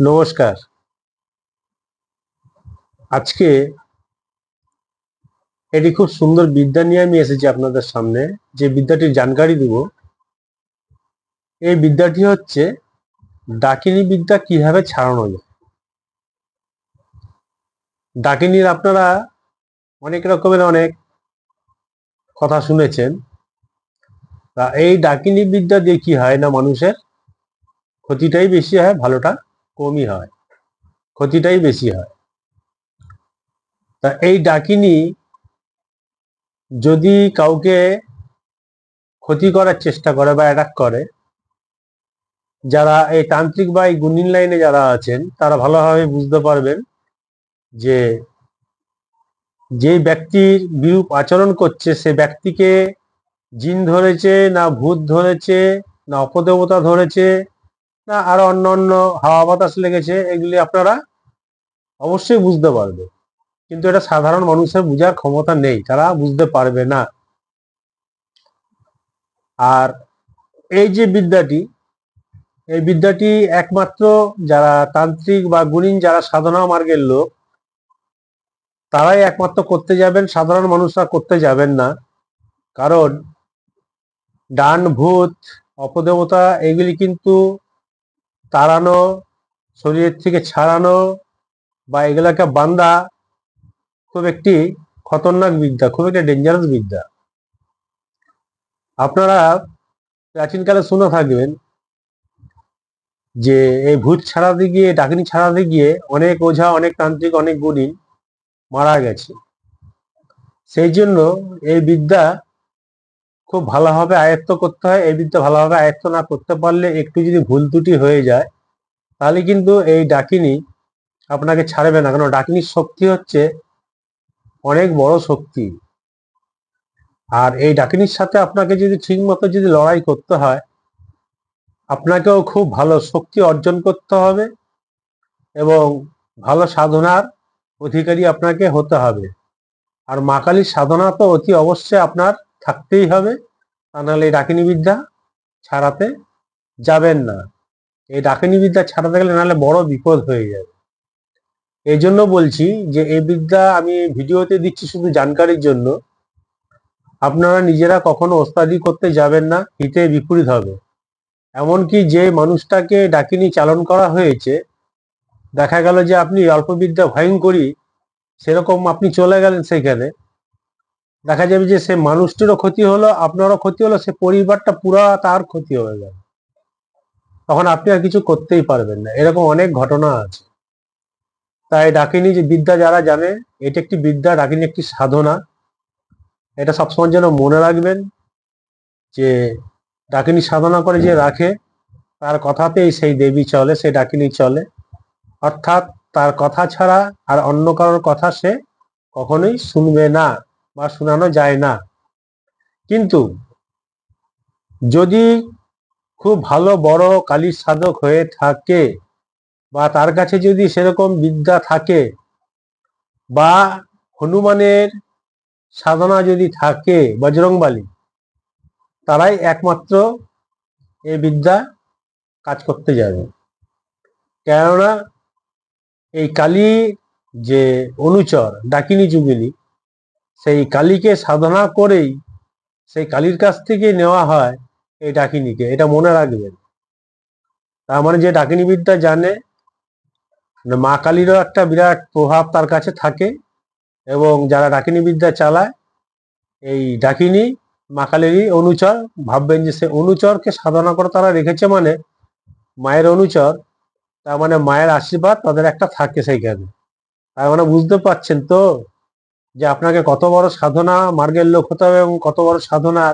নমস্কার। আজকে এটি খুব সুন্দর বিদ্যা নিয়ে আমি এসেছি আপনাদের সামনে। যে বিদ্যাটির জানকারি দিব। এই বিদ্যাটি হচ্ছে, ডাকিনী বিদ্যা কীভাবে ছাড়ানো যায়? ডাকিনীর আপনারা অনেক রকমের অনেক কথা শুনেছেন। তা এই ডাকিনী বিদ্যা দিয়ে কি হয় না মানুষের? ক্ষতিটাই বেশি হয়, ভালোটা কমই হয়, ক্ষতিটাই বেশি হয়। তা এই ডাকিনী যদি কাউকে ক্ষতি করার চেষ্টা করে বা অ্যাটাক করে, যারা এই তান্ত্রিক বা এই গুণিন লাইনে যারা আছেন, তারা ভালোভাবে বুঝতে পারবেন যে যে ব্যক্তির বিরূপ আচরণ করছে, সে ব্যক্তিকে জিন ধরেছে, না ভূত ধরেছে, না অপদেবতা ধরেছে না, আরও অন্য অন্য হাওয়া বাতাস লেগেছে, এগুলি আপনারা অবশ্যই বুঝতে পারবে। কিন্তু এটা সাধারণ মানুষের বোঝার ক্ষমতা নেই, তারা বুঝতে পারবে না। আর এই যে বিদ্যাটি, এই বিদ্যাটি একমাত্র যারা তান্ত্রিক বা গুণিন, যারা সাধনা মার্গের লোক, তারাই একমাত্র করতে যাবেন, সাধারণ মানুষরা করতে যাবেন না। কারণ ডান ভূত, অপদেবতা, এগুলি কিন্তু তাড়ানো, শরীরের থেকে ছাড়ানো বা এগুলাকে বান্দা খুব একটি খতরনাক বিদ্যা, খুব একটা ডেঞ্জারাস বিদ্যা। আপনারা প্রাচীনকালে শুনে থাকবেন যে এই ভূত ছাড়াতে গিয়ে, ডাকিনি ছাড়াতে গিয়ে অনেক ওঝা, অনেক তান্ত্রিক, অনেক গুণী মারা গেছে। সেই জন্য এই বিদ্যা খুব ভালোভাবে আয়ত্ত করতে হয়, এই বিদ্যা ভালোভাবে আয়ত্ত না করতে পারলে একটু যদি ভুল ত্রুটি হয়ে যায়, তাহলে কিন্তু এই ডাকিনি আপনাকে ছাড়বে না। কারণ ডাকিনির শক্তি হচ্ছে অনেক বড় শক্তি। আর এই ডাকিনির সাথে আপনাকে যদি ঠিক মতো যদি লড়াই করতে হয়, আপনাকেও খুব ভালো শক্তি অর্জন করতে হবে এবং ভালো সাধনার অধিকারী আপনাকে হতে হবে। আর মা কালীর সাধনা তো অতি অবশ্যই আপনার থাকতেই হবে। তা নাহলে এই ডাকিনী বিদ্যা ছাড়াতে যাবেন না। এই ডাকিনী বিদ্যা ছাড়াতে গেলে নাহলে বড় বিপদ হয়ে যাবে। এই জন্য বলছি যে, এই বিদ্যা আমি ভিডিওতে দিচ্ছি শুধু জানকারির জন্য। আপনারা নিজেরা কখনো ওস্তাদি করতে যাবেন না, হিতে বিপরীত হবে। এমনকি যে মানুষটাকে ডাকিনি চালন করা হয়েছে, দেখা গেল যে আপনি অল্প বিদ্যা ভয়ঙ্করী, সেরকম আপনি চলে গেলেন সেখানে। দেখা যাবে যে সে মানুষটিরও ক্ষতি হলো, আপনারও ক্ষতি হলো, সে পরিবারটা পুরা তার ক্ষতি হয়ে গেল। তখন আপনি আর কিছু করতেই পারবেন না। এরকম অনেক ঘটনা আছে। তাই ডাকিনী যে বিদ্যা যারা জানে, এটা একটি বিদ্যা, ডাকিনি একটি সাধনা। এটা সবসময় যেন মনে রাখবেন যে ডাকিনী সাধনা করে যে রাখে, তার কথাতেই সেই দেবী চলে সেই ডাকিনী চলে। অর্থাৎ তার কথা ছাড়া আর অন্য কারোর কথা সে কখনোই শুনবে না। বা শোনানো যায় না। কিন্তু যদি খুব ভালো বড় কালীর সাধক হয়ে থাকে বা তার কাছে যদি সেরকম বিদ্যা থাকে বা হনুমানের সাধনা যদি থাকে বজরংবালী, তারাই একমাত্র এই বিদ্যা কাজ করতে যাবে। কেননা এই কালী যে অনুচর ডাকিনী যুগিনী সেই কালীকে সাধনা করেই সেই কালীর কাছ থেকে নেওয়া হয় এই ডাকিনীকে। এটা মনে রাখবেন। তার মানে যে ডাকিনী বিদ্যা জানে, মা কালীরও একটা বিরাট প্রভাব তার কাছে থাকে এবং যারা ডাকিনী বিদ্যা চালায়, এই ডাকিনী মা কালীরই অনুচর। ভাববেন যে সে অনুচরকে সাধনা করে তারা রেখেছে মানে মায়ের অনুচর। তার মানে মায়ের আশীর্বাদ তাদের একটা থাকে সেইখানে। তার মানে বুঝতে পারছেন তো? যে আপনাকে কত বড় সাধনা মার্গের লোক হতে হবে এবং কত বড় সাধনা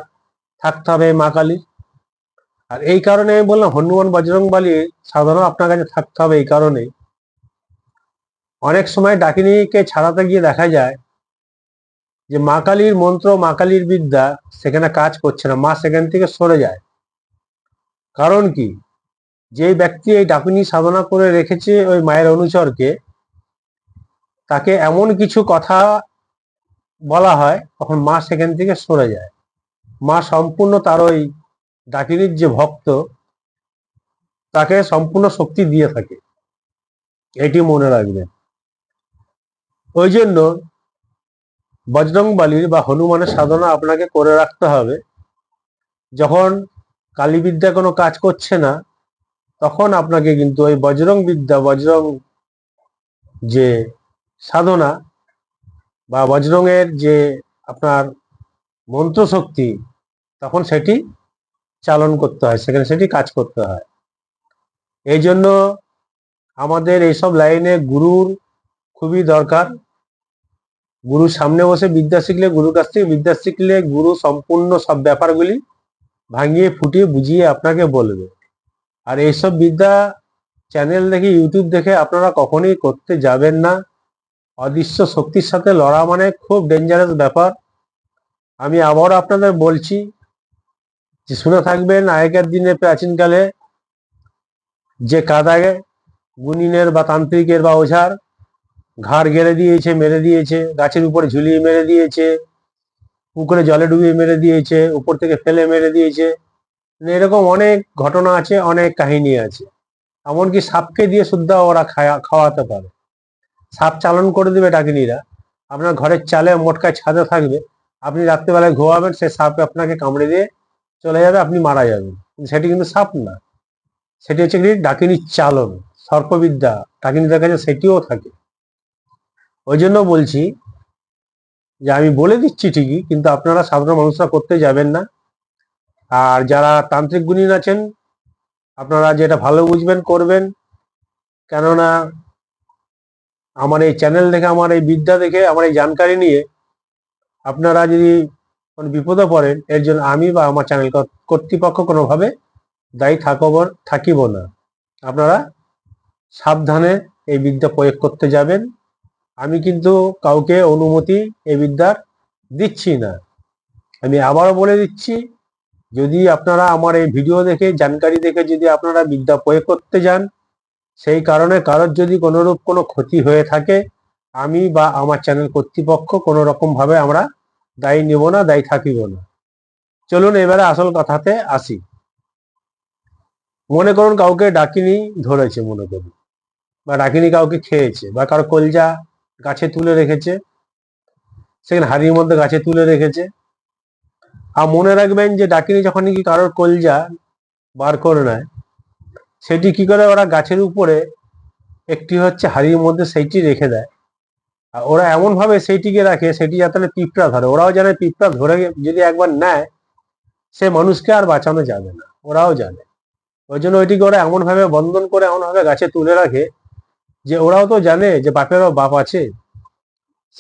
থাকতে হবে মা কালী আর এই কারণে আমি বললাম, হনুমান বজরং বালির সাধনা আপনার কাছে থাকতে হবে এই কারণে। অনেক সময় ডাকিনীকে ছাড়াতে গিয়ে দেখা যায় যে মা কালীর মন্ত্র, মা কালীর বিদ্যা সেখানে কাজ করছে না, মা সেখান থেকে সরে যায়। কারণ কি? যে ব্যক্তি এই ডাকিনী সাধনা করে রেখেছে ওই মায়ের অনুচরকে, তাকে এমন কিছু কথা বলা হয়, তখন মা সেখান থেকে সরে যায়। মা সম্পূর্ণ তার ওই ডাকিনীর যে ভক্ত, তাকে সম্পূর্ণ শক্তি দিয়ে থাকে। এটি মনে রাখবেন। ওই জন্য বজরং বালির বা হনুমানের সাধনা আপনাকে করে রাখতে হবে। যখন কালীবিদ্যা কোনো কাজ করছে না, তখন আপনাকে কিন্তু ওই বজরং বিদ্যা বজরং যে সাধনা বা বজরংয়ের যে আপনার মন্ত্রশক্তি, তখন সেটি চালন করতে হয়, সেখানে সেটি কাজ করতে হয়। এই জন্য আমাদের এইসব লাইনে গুরুর খুবই দরকার। গুরু সামনে বসে বিদ্যা শিখলে, গুরুর কাছ থেকে বিদ্যা শিখলে গুরু সম্পূর্ণ সব ব্যাপারগুলি ভাঙিয়ে, ফুটিয়ে, বুঝিয়ে আপনাকে বলবে। আর এইসব বিদ্যা চ্যানেল দেখে, ইউটিউব দেখে আপনারা কখনোই করতে যাবেন না। অদৃশ্য শক্তির সাথে লড়া মানে খুব ডেঞ্জারাস ব্যাপার। আমি আবারও আপনাদের বলছি, যে শুনে থাকবেন আগেকার দিনে প্রাচীনকালে, যে কাদায় গুনিনের বা তান্ত্রিকের বা ওঝার ঘাড় গেড়ে দিয়েছে, মেরে দিয়েছে, গাছের উপরে ঝুলিয়ে মেরে দিয়েছে, পুকুরে জলে ডুবিয়ে মেরে দিয়েছে, উপর থেকে ফেলে মেরে দিয়েছে মানে এরকম অনেক ঘটনা আছে, অনেক কাহিনী আছে। এমনকি সাপকে দিয়ে শুদ্ধ ওরা খাওয়াতে পারে। সাপ চালন করে দেবে ডাকিনীরা। আপনার ঘরের চালে মোটকায় ছাদে থাকবে। আপনি রাত্রেবেলায় ঘুমাবেন, সে সাপ আপনাকে কামড়ে দিয়ে চলে যাবে, আপনি মারা যাবেন। সেটি কিন্তু সাপ না। সেটি হচ্ছে কি ডাকিনীর চালন, সর্পবিদ্যা। ডাকিনীদের কাছে সেটিও থাকে। ওই জন্য বলছি যে আমি বলে দিচ্ছি ঠিকই, কিন্তু আপনারা সাধারণ মানুষরা করতে যাবেন না। আর যারা তান্ত্রিক গুণী আছেন, আপনারা যেটা ভালো বুঝবেন, করবেন। কেননা আমার এই চ্যানেল দেখে, আমার এই বিদ্যা দেখে, আমার এই জানকারি নিয়ে আপনারা যদি কোনো বিপদে পড়েন, এর জন্য আমি বা আমার চ্যানেল কর্তৃপক্ষ কোনোভাবে দায়ী থাকব, থাকিব না। আপনারা সাবধানে এই বিদ্যা প্রয়োগ করতে যাবেন। আমি কিন্তু কাউকে অনুমতি এই বিদ্যার দিচ্ছি না। আমি আবারও বলে দিচ্ছি, যদি আপনারা আমার এই ভিডিও দেখে, জানকারি দেখে যদি আপনারা বিদ্যা প্রয়োগ করতে যান সেই কারণে কারোর যদি কোনোরূপ কোনো ক্ষতি হয়ে থাকে, আমি বা আমার চ্যানেল কর্তৃপক্ষ কোনো রকম ভাবে আমরা দায়ী নেব না, দায়ী থাকিব না। চলুন এবারে আসল কথাতে আসি। মনে করুন কাউকে ডাকিনি ধরেছে, মনে করুন। বা ডাকিনি কাউকে খেয়েছে, বা কারও কলজা গাছে তুলে রেখেছে, সেখানে হাড়ির মধ্যে গাছে তুলে রেখেছে। আর মনে রাখবেন যে ডাকিনি যখন নাকি কারোর কলজা বার করে নেয় সেটি কি করে ওরা গাছের উপরে একটি হচ্ছে হাড়ির মধ্যে সেইটি রেখে দেয়। আর ওরা এমন ভাবে সেইটিকে রাখে, সেটি যাতে পিঁপড়া ধরে। ওরাও জানে পিঁপড়া ধরে যদি একবার নেয়, সে মানুষকে আর বাঁচানো যাবে না। ওরাও জানে। ওই জন্য ওইটিকে ওরা এমন ভাবে বন্ধন করে এমন ভাবে গাছে তুলে রাখে যে ওরাও তো জানে যে বাপেরও বাপ আছে।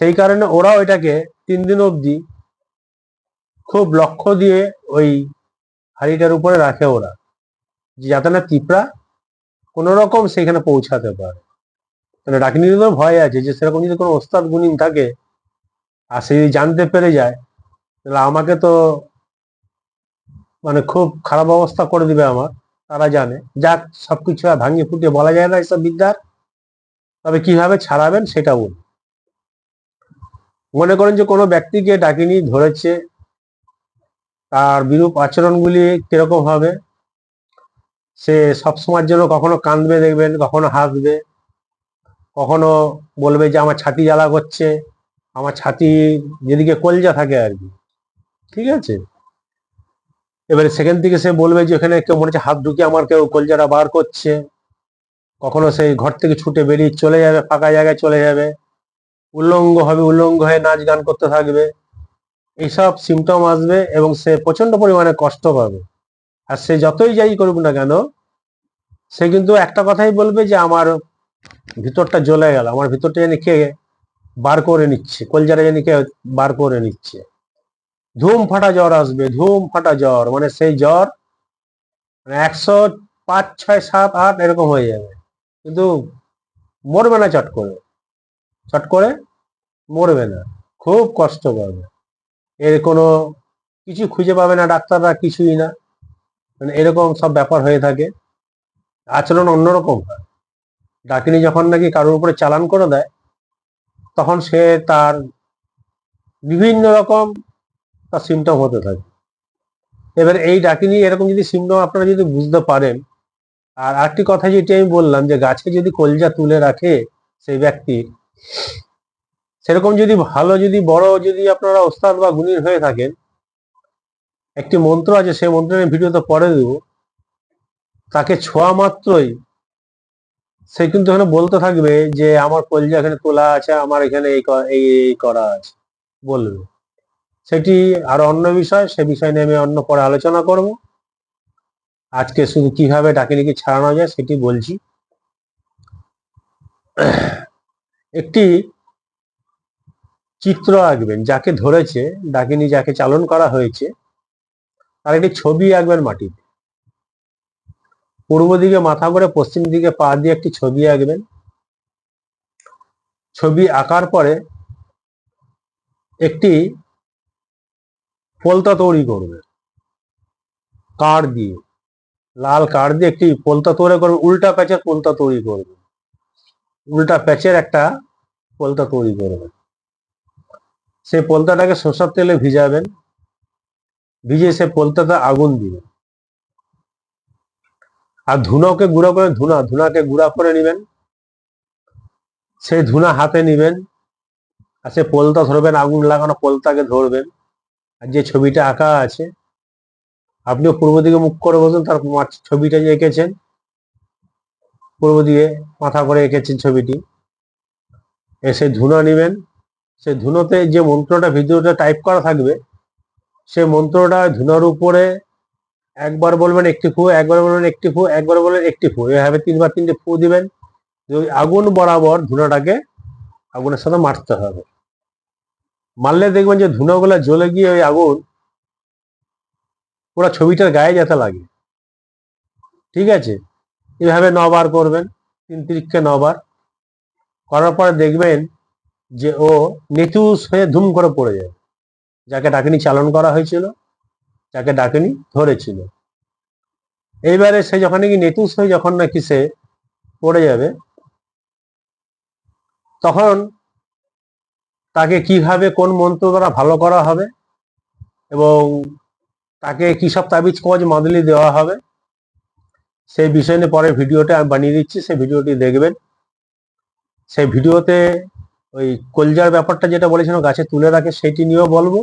সেই কারণে ওরাও এটাকে তিন দিন অবধি খুব লক্ষ্য দিয়ে ওই হাড়িটার উপরে রাখে ওরা। যাতে না পিঁপড়া কোন রকম সেখানে পৌঁছাতে পারে। মানে ডাকিনীদের ভয় আছে যে সেরকম যদি কোনো ওস্তাদ গুণিন থাকে, আর সে যদি জানতে পেরে যায়, তাহলে আমাকে তো মানে খুব খারাপ অবস্থা করে দিবে আমার, তারা জানে। যাক, সবকিছু আর ভাঙিয়ে ফুটিয়ে বলা যায় না এসব বিদ্যার। তবে কীভাবে ছাড়াবেন সেটা বলুন। মনে করেন যে কোনো ব্যক্তিকে ডাকিনি ধরেছে, তার বিরূপ আচরণগুলি কীরকম হবে? সে সবসময়ের জন্য কখনো কাঁদবে দেখবেন, কখনো হাসবে, কখনো বলবে যে আমার ছাতি জ্বালা করছে, আমার ছাতি যেদিকে কলজা থাকে আর কি। ঠিক আছে? এবারে সেখান থেকে সে বলবে যে ওখানে কেউ মনে হচ্ছে হাত ঢুকে আমার কেউ কলজাটা বার করছে। কখনো সেই ঘর থেকে ছুটে বেরিয়ে চলে যাবে, ফাঁকা জায়গায় চলে যাবে। উল্লঙ্গ হবে, উল্লঙ্গ হয়ে নাচ গান করতে থাকবে। এইসব সিমটম আসবে এবং সে প্রচণ্ড পরিমাণে কষ্ট পাবে। আর সে যতই যাই করুক না কেন, সে কিন্তু একটা কথাই বলবে যে আমার ভিতরটা জ্বলে গেল, আমার ভিতরটা জানি কে বার করে নিচ্ছে, কলজাটা জানি কে বার করে নিচ্ছে। ধুম ফাটা জ্বর আসবে, ধুম ফাটা জ্বর মানে সেই জ্বর মানে একশো পাঁচ, ছয়, সাত, আট এরকম হয়ে যাবে। কিন্তু মরবে না চট করে চট করে মরবে না, খুব কষ্ট পাবে। এর কোনো কিছু খুঁজে পাবে না, ডাক্তাররা কিছুই না। মানে এরকম সব ব্যাপার হয়ে থাকে। আচরণ অন্যরকম হয়। ডাকিনি যখন নাকি কারোর উপরে চালান করে দেয়, তখন সে তার বিভিন্ন রকম তার সিমটম হতে থাকে। এবার এই ডাকিনি এরকম যদি সিমটম আপনারা যদি বুঝতে পারেন, আর আরেকটি কথা যেটি আমি বললাম যে, গাছে যদি কলজা তুলে রাখে সেই ব্যক্তির সেরকম যদি ভালো, যদি বড় যদি আপনারা ওস্তাদ বা গুণীর হয়ে থাকেন একটি মন্ত্র আছে, সেই মন্ত্রের ভিডিওতে পরে দেব। তাকে ছোঁয়া মাত্রই সে কিন্তু এখানে বলতে থাকবে যে, আমার কলজা এখানে তোলা আছে, আমার এখানে এই এই করা আছে। বলবে। সেটি আরও অন্য বিষয়, সে বিষয় নিয়ে আমি অন্য পরে আলোচনা করব। আজকে শুধু কীভাবে ডাকিনিকে ছাড়ানো যায় সেটি বলছি। একটি চিত্র আঁকবেন, যাকে ধরেছে, ডাকিনি যাকে চালন করা হয়েছে তার একটি ছবি আঁকবেন মাটিতে। পূর্ব দিকে মাথা করে পশ্চিম দিকে পা দিয়ে একটি ছবি আঁকবেন। ছবি আঁকার পরে একটি পোলতা তৈরি করবে কাঠ দিয়ে, লাল কাঠ দিয়ে একটি পোলতা তৈরি করবে উল্টা প্যাচের পোলতা তৈরি করবে উল্টা প্যাচের একটা পোলতা তৈরি করবে সেই পোলতাটাকে সরষের তেলে ভিজাবেন। সে পোলতাতে আগুন দিবেন আর ধুনোকে গুঁড়া করে, ধুনা, ধুনাকে গুঁড়া করে নেবেন। সেই ধুনা হাতে নেবেন আর সে পোলতা ধরবেন, আগুন লাগানো পোলতাকে ধরবেন। আর যে ছবিটা আঁকা আছে, আপনিও পূর্ব দিকে মুখ করে বসুন, তার ছবিটা যে এঁকেছেন, পূর্ব দিকে মাথা করে এঁকেছেন ছবিটি। এসে ধুনা নেবেন। সেই ধুনোতে যে মন্ত্রটা, ভিডিওটা টাইপ করা থাকবে সেই মন্ত্রটা ধুনোর উপরে একবার বলবেন একটি ফু, একবার বলবেন একটি ফু, একবার বলবেন একটি ফু। এভাবে তিনবার তিনটে ফু দিবেন। আগুন বরাবর ধুনাটাকে আগুনের সাথে মারতে হবে। মারলে দেখবেন যে ধুনোগুলো জ্বলে গিয়ে ওই আগুন পুরো ছবিটার গায়ে যেতে লাগে। ঠিক আছে? এভাবে নবার করবেন, তিন তিরিক্ষে নবার। করার পরে দেখবেন যে ও নেতুস হয়ে ধুম করে পড়ে যাবে যাকে ডাকিনি চালন করা হয়েছিল, যাকে ডাকিনি ধরেছিল। এইবারে সে যখন নাকি নেতুস হয়ে যখন নাকি সে পড়ে যাবে, তখন তাকে কীভাবে কোন মন্ত্র দ্বারা ভালো করা হবে এবং তাকে কি সব তাবিজ কজ মাদলি দেওয়া হবে, সেই বিষয় নিয়ে পরে ভিডিওটা আমি বানিয়ে দিচ্ছি। সেই ভিডিওটি দেখবেন। সেই ভিডিওতে ওই কলজার ব্যাপারটা যেটা বলেছিলাম, গাছে তুলে রাখে, সেটি নিয়েও বলব।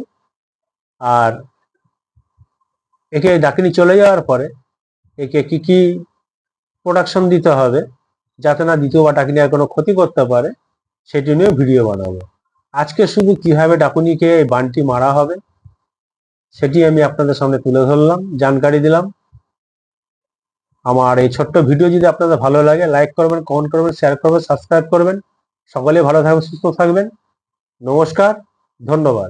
আর একে ডাকিনি চলে যাওয়ার পরে একে কি কি প্রোডাকশন দিতে হবে যাতে না দ্বিতীয়বার ডাকিনি আর কোনো ক্ষতি করতে পারে, সেটি নিয়ে ভিডিও বানাবো। আজকে শুধু কীভাবে ডাকুনিকে এই বানটি মারা হবে, সেটি আমি আপনাদের সামনে তুলে ধরলাম, জানকারি দিলাম। আমার এই ছোট্ট ভিডিও যদি আপনাদের ভালো লাগে লাইক করবেন কমেন্ট করবেন শেয়ার করবেন সাবস্ক্রাইব করবেন। সকলে ভালো থাকবেন সুস্থ থাকবেন। নমস্কার ধন্যবাদ।